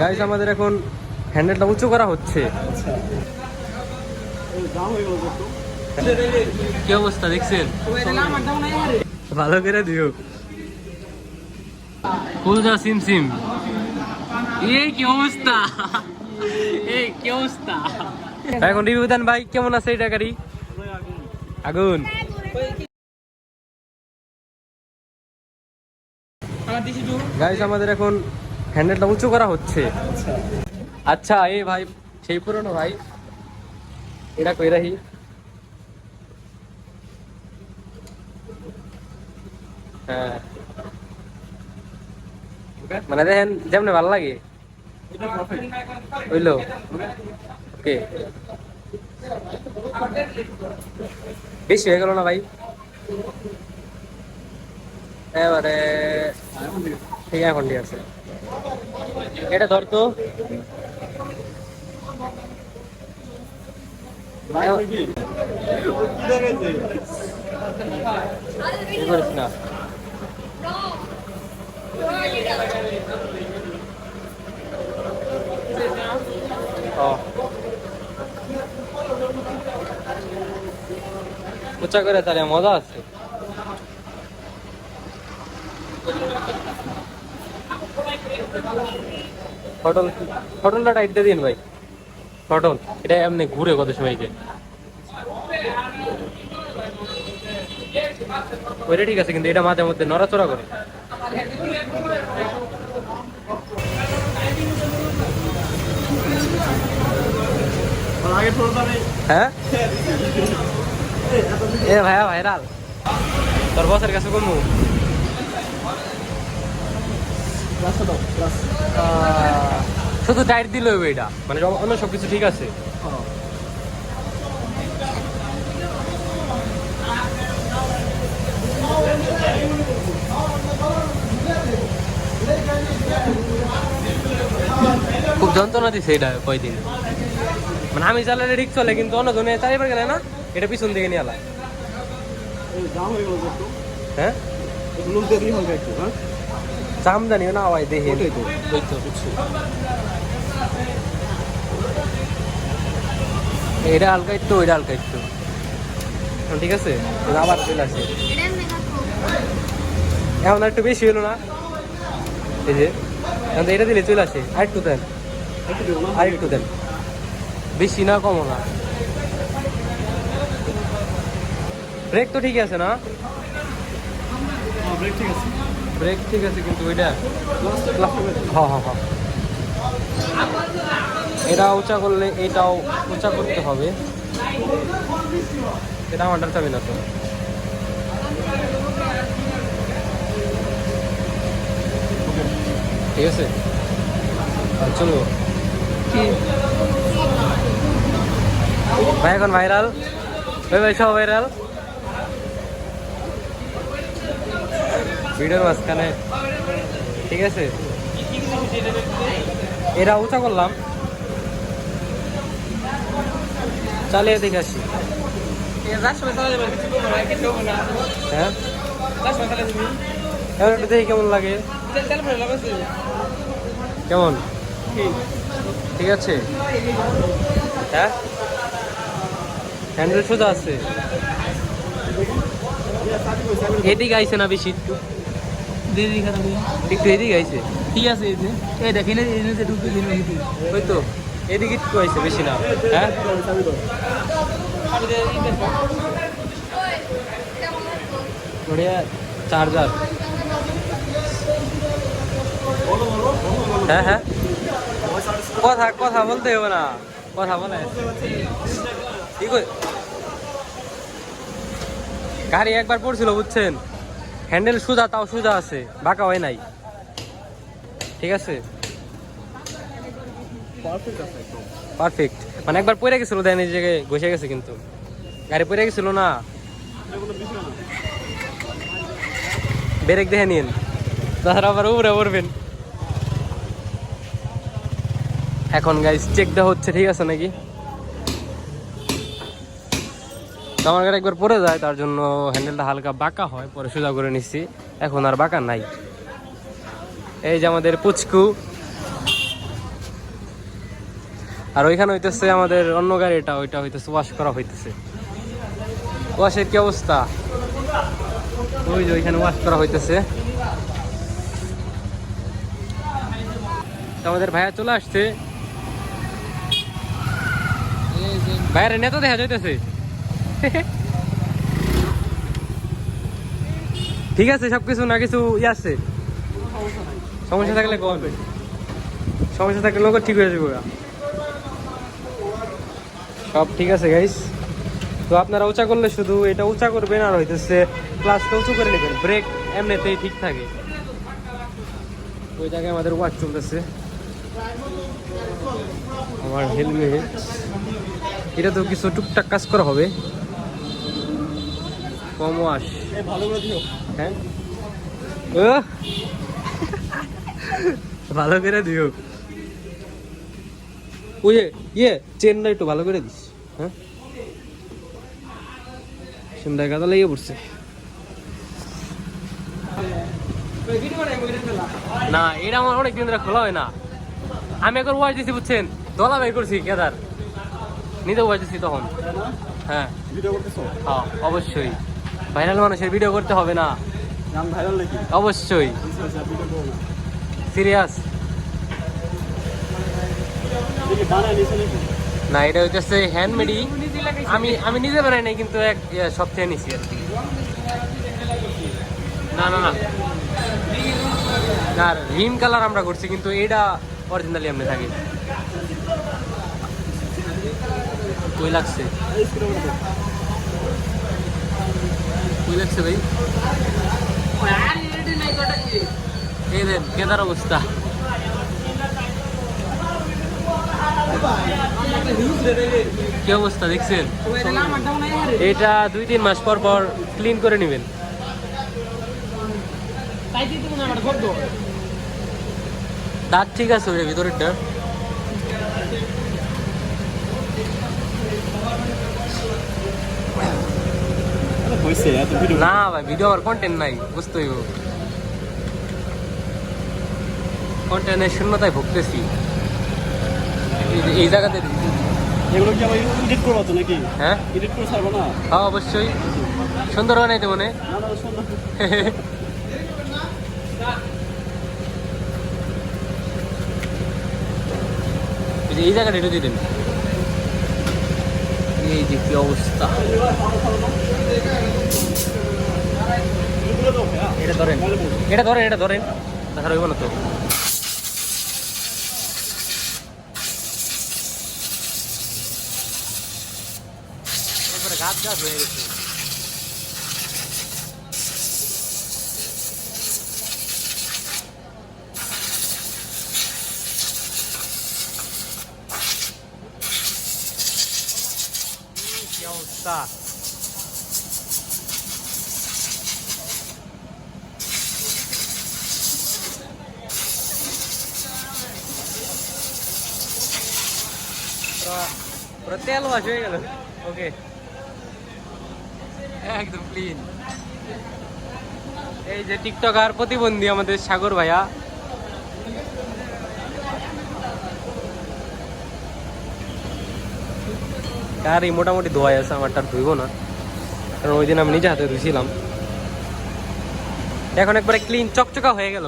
Guys আমাদের এখন হ্যান্ডেলটা উঁচু করা হচ্ছে। কি অবস্থা দেখছেন? ভালো করে দিও। কুলদা সিম সিম। এই কি অবস্থা? এই কি অবস্থা? এখন রিভিউ দেন ভাই কেমন আছে এটা গাড়ি? আগুন। গাইস আমাদের এখন হ্যান্ডেলটা উঁচু করা হচ্ছে। আচ্ছা এই ভাই, সেই পুরনো ভাই। এটা কই রাহি? হ্যাঁ। মানে দেখেন, যেমন ভালো লাগে। বুঝলো ওকে। বেশি হয়ে গেল না ভাই? এবারে ঠিক এখন ঠিক আছে। এটা ধর তো। কি করিস না। উঁচা করে তাহলে মজা আছে। ফটল ফটলটা টাইট দিন ভাই। ফটল এটা এমনি ঘুরে কত সময়কে ওইটা ঠিক আছে, কিন্তু এটা মাঝে মধ্যে নড়াচড়া করে। হ্যাঁ? এ ভাইয়া, ভাইরাল। তোর বসের কাছে কোন শুধু টাইট দিলে হবে এটা। মানে অন্য সব কিছু ঠিক আছে। খুব যন্ত্রণা দিছে এটা কয়দিন। মানে আমি চালালে ঠিক চলে কিন্তু অন্য জনে চালিয়ে গেলে না এটা পিছন দিকে নিয়ে আলায়। হ্যাঁ? চামদানি না আওয়াজ দেখে এটা হালকা একটু ওইটা হালকা একটু ঠিক আছে? আবার চলে আসে। এখন একটু বেশি হলো না? এই যে এটা দিলে চলে আসে। আর একটু দেন। আর একটু দেন। বেশি না কমও না। ব্রেক তো ঠিক আছে না? ব্রেক ঠিক আছে। ব্রেক ঠিক আছে কিন্তু ওইটা হ্যাঁ হ্যাঁ হ্যাঁ। এটা উঁচা করলে এটাও উঁচা করতে হবে। এটা আমার চাবি না তো ঠিক আছে? চলো। ভাই এখন ভাইরাল ভাই ভাই সব ভাইরাল ভিডিওর মাঝখানে। ঠিক আছে? এরা উঁচা করলাম। চালিয়ে দেখে আসি। হ্যাঁ? দেখি কেমন লাগে। কেমন? ঠিক আছে। হ্যাঁ? হ্যান্ডেল সোজা আছে। এদিকে আইছে না বেশি একটু এদিকে আইছে। ঠিক আছে এই যে? এই দেখেন এই যে ঢুকতে দিন ওই তো এদিকে একটু আইছে বেশি না। হ্যাঁ? বড়িয়া চার্জার। হ্যাঁ হ্যাঁ। কথা কথা বলতে হবে না। কথা বলে। গাড়ি একবার পড়ছিল বুঝছেন? হ্যান্ডেল সুদা তাও সুজা আছে। বাঁকা হয় নাই। ঠিক আছে? পারফেক্ট মানে একবার পড়ে গেছিল দেন এই জায়গায় ঘষে গেছে কিন্তু। গাড়ি পড়ে গেছিল না? ব্রেক দেখে নিন তাছাড়া আবার উপরে পড়বেন। এখন গাইস চেক দেওয়া হচ্ছে ঠিক আছে নাকি তো আমার গাড়ি একবার পড়ে যায়, তার জন্য হ্যান্ডেলটা হালকা বাঁকা হয়, পরে সোজা করে নিচ্ছি এখন আর বাঁকা নাই। এই যে আমাদের পুচকু। আর ওইখানে হইতেছে আমাদের অন্য গাড়িটা, ওইটা হইতেছে ওয়াশ করা হইতেছে। ওয়াশের কি অবস্থা? ওই যে ওইখানে ওয়াশ করা হইতেছে। আমাদের ভাইয়া চলে আসছে। ভাইয়ারে নেতা দেখা যাইতেছে। ঠিক আছে, সবকিছু না কিছু ই আছে? সমস্যা থাকলে কল। সমস্যা থাকলে লোক ঠিক হয়ে যাবে সব ঠিক আছে গাইস তো আপনারা উঁচা করলে শুধু এটা উঁচা করবেন আর হইতেছে ক্লাসটা উঁচু করে নেবেন। ব্রেক এমনিতেই ঠিক থাকে। ওই জায়গায় আমাদের ওয়াচ চলতেছে। আমার হেলমেট এটা তো কিছু টুকটাক কাজ করা হবে। কম ওয়াশ ভালো করে দিও। হ্যাঁ? ও! ভালো করে দিও। ওই ইয়ে চেনটা একটু ভালো করে দিস হ্যাঁ? সিমটা গাদা লেগে পড়ছে। না এটা আমার অনেক দিন ধরে খোলা হয় না। আমি একবার ওয়াশ দিছি বুঝছেন? দলা বের করছি কেদার নিজে ওয়াশ দিছি তখন। হ্যাঁ। হ্যাঁ অবশ্যই। ভাইরাল মানুষের ভিডিও করতে হবে না। অবশ্যই। সিরিয়াস না এটা হইতেছে হ্যান্ডমেডই আমি আমি নিজে বানাই নাই কিন্তু এক ইয়ে, সব থেকে নিছি আর কি। না না না। না রিম কালার আমরা করছি কিন্তু এটা অরিজিনালি এমনি থাকি। কই লাগছে এই স্ক্রিনে করে দাও। কই ভাই। এই দেন, কেদার অবস্থা। কি অবস্থা দেখছেন? এটা দুই তিন মাস পর পর ক্লিন করে নেবেন। দাঁত ঠিক আছে ভিতরেরটা। হইছে এত ভিডিও না ভাই ভিডিও আমার কন্টেন্ট নাই বুঝতে হইব। কন্টেন্টের শূন্যতায় ভুগতেছি। এই যে- এই জায়গাতে এগুলো কি আবার এডিট করব তো নাকি? হ্যাঁ? এডিট করে ছাড়বো না? হ্যাঁ অবশ্যই। সুন্দর বানাইতে মনে? এই জায়গাটা একটু এই যে কি অবস্থা। এটা ধরেন। এটা ধরেন এটা ধরেন। তাছাড়া হইব তো। গাছ গাছ হয়ে গেছে। কি অবস্থা পুরো- পুরো তেল ওয়াশ হয়ে গেল। ওকে একদম ক্লিন এই যে টিকটক আর প্রতিবন্ধী আমাদের সাগর ভাইয়া। তার এই মোটামুটি ধোয়াই আছে আমারটা আর ধুইব না। কারণ ওই দিন আমি নিজে হাতে ধুইছিলাম। এখন একবারে ক্লিন চকচকা হয়ে গেল।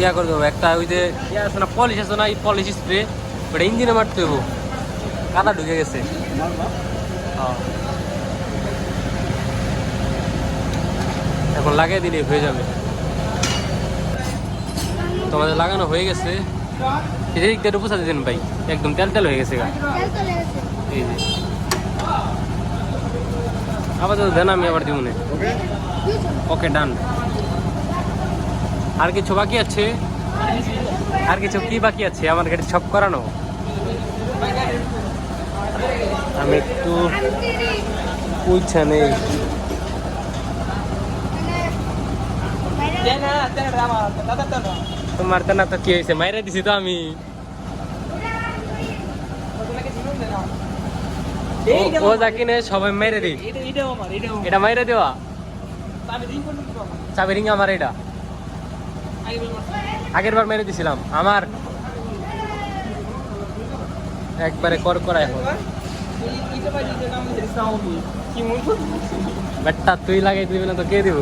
ইয়া করে দেবো। একটা ওই যে ইয়া আছে না পলিশ আছে না, এই পলিশ স্প্রে ওটা ইঞ্জিনে মারতে দেবো কাদা ঢুকে গেছে। হ্যাঁ। এখন লাগিয়ে দিলে হয়ে যাবে। তোমাদের লাগানো হয়ে গেছে। এদিক দিয়ে উপসা দিতেন ভাই, একদম তেল তেল হয়ে গেছে গা। এই যে। আপাতত দেন আমি আবার দিব ওকে, ডান। আর কিছু বাকি আছে? আর কিছু কি বাকি আছে? আমার গাড়ি সব করানো? আমি একটু বুঝছে নেই। তোমার তো না তো কি হয়েছে? মাইরা দিছি তো আমি। ও- ও যা কিনে সবাই মেরে এটাও এটা মাইরা দেওয়া? চাবি রিং আমার এটা। আগের বার মেরে দিছিলাম। আমার একবারে কর করা এখন ব্যাটটা তুই লাগাই দিবি না তো কে দিব?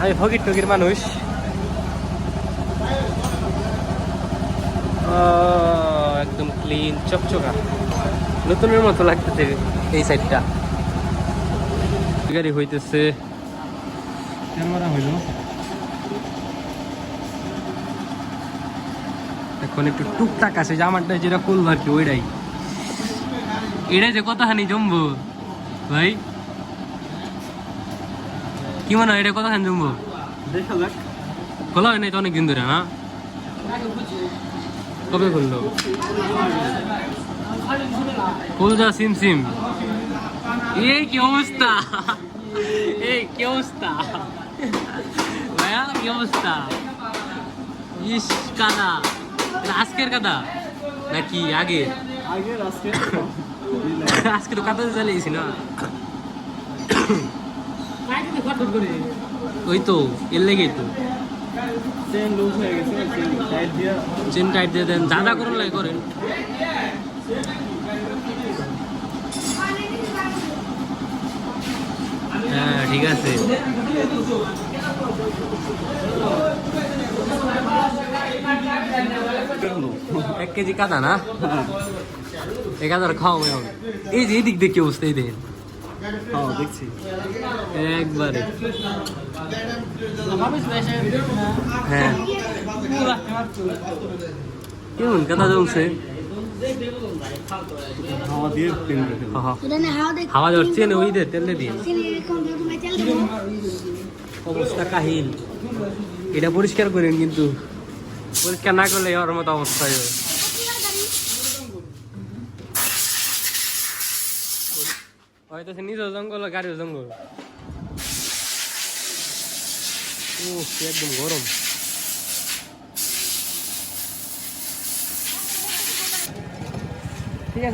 আমি ফকির টকির মানুষ। একদম ক্লিন চকচকা। নতুনের মতো লাগতেছে এই সাইডটা গাড়ি হইতেছে। ক্যামেরা হইল। এখন একটু টুকটাক আছে জামারটা যেটা খুলবো আর কি ওইটাই। এটাই যে কতখানি জমবো ভাই? কি মনে হয় এটা কতখানি জমবো? দেখা যাক। খোলা হয় নাই তো অনেকদিন ধরে না? কবে খুললো? খুল যা সিম সিম। এই কি অবস্থা? এই কি অবস্থা? ভাইয়া কি অবস্থা? ইস এটা আজকের কাদা নাকি আগে? আগে আজকে আজকে তো কাদা চালিয়েছি না। ওই তো এর লেগেই তো। চেন লুজ হয়ে গেছে চেন টাইট দিয়া। দেন। যা করুন লাই করেন। হ্যাঁ ঠিক আছে। এক কেজি কাদা না? এই কাদার খাওয়া এখন। এই যে এদিক দেখে অবস্থা এই দেখেন। হ্যাঁ দেখছি। একবারে। হ্যাঁ। কেমন কাদা জমছে? হাওয়া দিয়ে প্লেন রেখে হা, হা। এটা না ধরছে ওই দে তেলে দেবো? অবস্থা কাহিল। এটা পরিষ্কার করেন কিন্তু। পরিষ্কার না করলে ওর মতো অবস্থা হয়ে যাবে। হয়তো সে নিজেও জঙ্গল গাড়িও জঙ্গল। ও একদম গরম।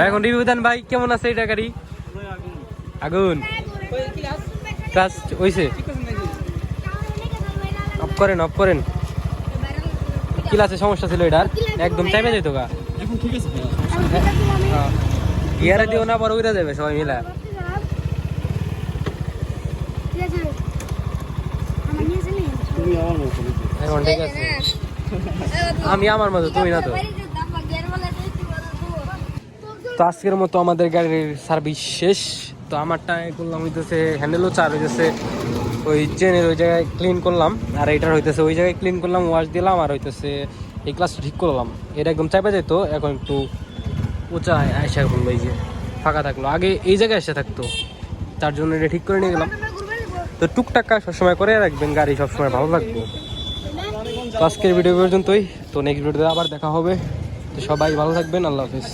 এখন রিভিউ দেন ভাই কেমন আছে এটা গাড়ি? আগুন। ক্লাস হইছে। অফ করেন অফ করেন। ক্লাসে সমস্যা ছিল এটার। একদম চাইবে যেত গা। এখন ঠিক আছে হ্যাঁ। গিয়ারে দিও না পর উইরা যাবে সবাই মিলা? এখন ঠিক আছে। আমি আমার মতো তুমি না তো। তো আজকের মতো আমাদের গাড়ির সার্ভিস শেষ। তো আমারটা করলাম হইতেছে হ্যান্ডেলও চার হইতেছে, ওই চেনের ওই জায়গায় ক্লিন করলাম, আর এইটার হইতেছে, ওই জায়গায় ক্লিন করলাম ওয়াশ দিলাম, আর হইতেছে এই ক্লাসটা ঠিক করলাম। এটা একদম চাপা যেত এখন একটু উঁচা আয়সা করল এই যে, ফাঁকা থাকল। আগে এই জায়গায় এসে থাকতো, তার জন্য এটা ঠিক করে নিয়ে গেলাম। তো টুকটাক কাজ সবসময় করে রাখবেন, গাড়ি সবসময় ভালো থাকব তো আজকের ভিডিও পর্যন্তই। তো নেক্সট ভিডিওতে আবার দেখা হবে। তো সবাই ভালো থাকবেন, আল্লাহ হাফিজ।